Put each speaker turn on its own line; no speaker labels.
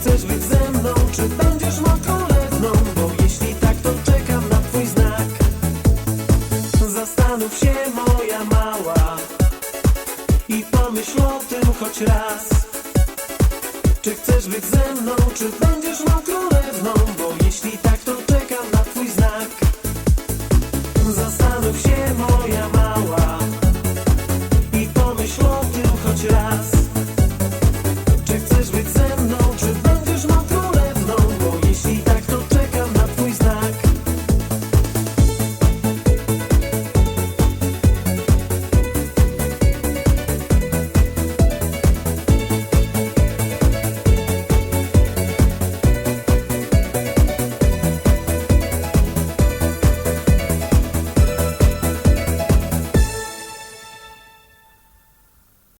chcesz być ze mną, czy będziesz moją królewną? Bo jeśli tak, to czekam na twój znak. Zastanów się, moja mała, i pomyśl o tym choć raz. Czy chcesz być ze mną, czy będziesz moją królewną? Bo jeśli tak, to czekam na twój znak. Zastanów się, moja mała, i pomyśl o tym choć raz.